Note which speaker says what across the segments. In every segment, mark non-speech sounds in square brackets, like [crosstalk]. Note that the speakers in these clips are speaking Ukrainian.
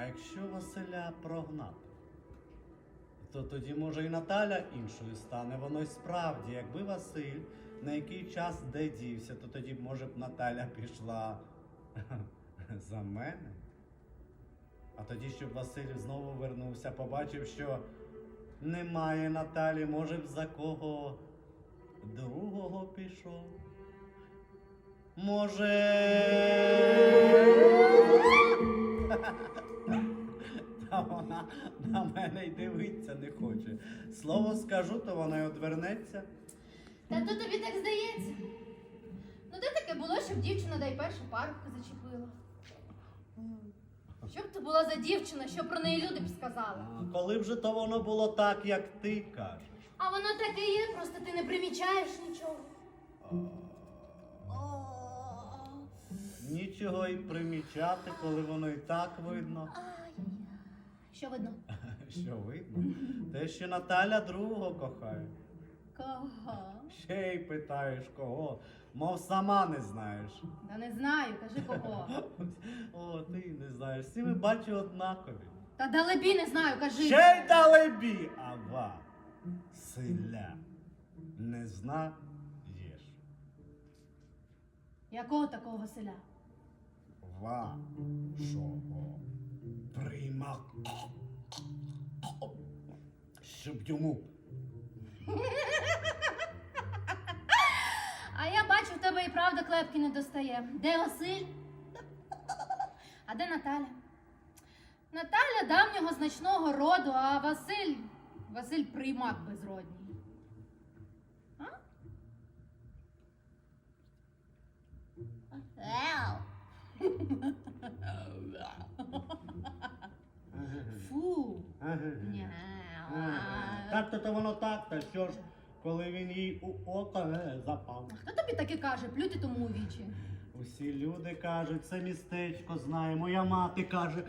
Speaker 1: А якщо Василя прогнати, то тоді, може, і Наталя іншою стане. Воно й справді, якби Василь на який час де дівся, то тоді може б Наталя пішла [laughs] за мене. А тоді, щоб Василь знову вернувся, побачив, що немає Наталі, може б за кого другого пішов. Може. Вона на мене й дивиться не хоче. Слово скажу, то вона й одвернеться.
Speaker 2: Та то тобі так здається. Ну де таке було, щоб дівчина дай першу парубка зачепила? Що б то була за дівчина, що про неї люди б сказали?
Speaker 1: А коли вже то воно було так, як ти кажеш.
Speaker 2: А воно таке є, просто ти не примічаєш нічого.
Speaker 1: Нічого й примічати, коли воно і так видно.
Speaker 2: Що видно? [laughs]
Speaker 1: Що видно? Те, що Наталя другого кохає.
Speaker 2: Кого?
Speaker 1: Ще й питаєш кого, мов сама не знаєш.
Speaker 2: Та не знаю, кажи кого. [laughs]
Speaker 1: О, ти не знаєш. Всі ми бачу однакові.
Speaker 2: Та далебі не знаю, кажи.
Speaker 1: Ще й далебі, ава, силя, не знаєш.
Speaker 2: Якого такого Василя?
Speaker 1: Вашого прийма. Щоб йому
Speaker 2: А я бачу, в тебе і правда клепки не достає. Де Василь? А де Наталя? Наталя давнього значного роду, а Василь. Василь приймак безродній. А? Фу. [laughs]
Speaker 1: Так то то воно так, та що ж, коли він їй у око е, запав.
Speaker 2: А хто тобі таке каже? Плюти тому у вічі.
Speaker 1: Усі люди кажуть, це містечко знає, моя мати каже.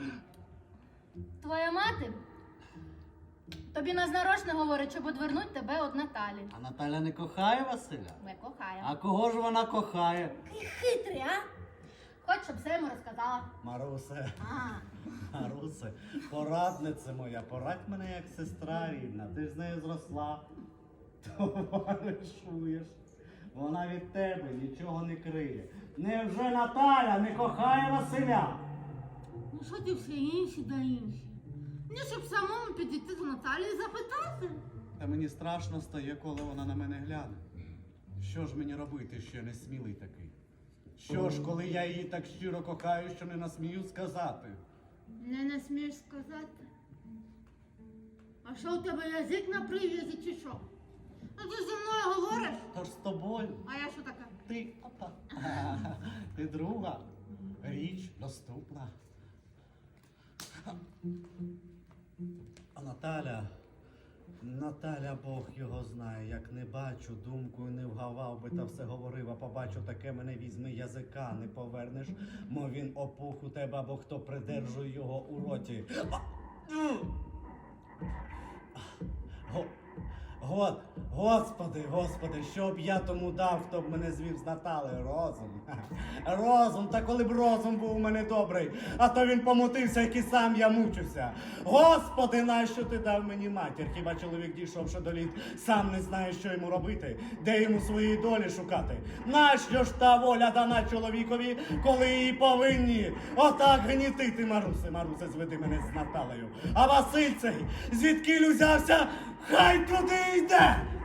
Speaker 2: Твоя мати тобі назнарочно говорить, щоб одвернуть тебе від Наталі.
Speaker 1: А Наталя не кохає Василя?
Speaker 2: Не кохає.
Speaker 1: А кого ж вона кохає?
Speaker 2: Хитрий, а? Хоч, щоб все йому розказала.
Speaker 1: Марусе,
Speaker 2: А, [laughs]
Speaker 1: Марусе, порадниця моя, порадь мене як сестра рідна, ти ж з нею зросла. Товаришуєш. Вона від тебе нічого не криє. Невже Наталя не кохає Василя?
Speaker 3: Ну що ти всі інші да інші? Мені щоб самому підійти до Наталі і запитати.
Speaker 1: Та мені страшно стає, коли вона на мене гляне. Що ж мені робити, що я не смілий такий? Що ж, коли я її так щиро кохаю, що не насмію сказати?
Speaker 3: Не насмієш сказати. А що у тебе язик на прив'язі чи що? А ти зі мною говориш?
Speaker 1: Тож з тобою
Speaker 3: А я що така?
Speaker 1: ти опа. [laughs] Ти друга. Річ доступна. А Наталя, Наталя, Бог його знає, як не бачу, думкою не вгавав би та все говорив, а побачу таке мене візьми язика, не повернеш, мов він опух у тебе, або хто придержує його у роті. А! Го- господи, господи, що б я тому дав, хто б мене звів з Натали? Розум. [laughs] Розум, та коли б розум був у мене добрий, а то він помутився, як і сам я мучуся. Господи, нащо ти дав мені матір? Хіба чоловік дійшовши до літ, сам не знає, що йому робити, де йому своєї долі шукати? Нащо ж та воля дана чоловікові, коли її повинні? Отак гнітити, Марусе, Марусе, зведи мене з Наталею. А Василь цей, звідки узявся, хай туди Need that?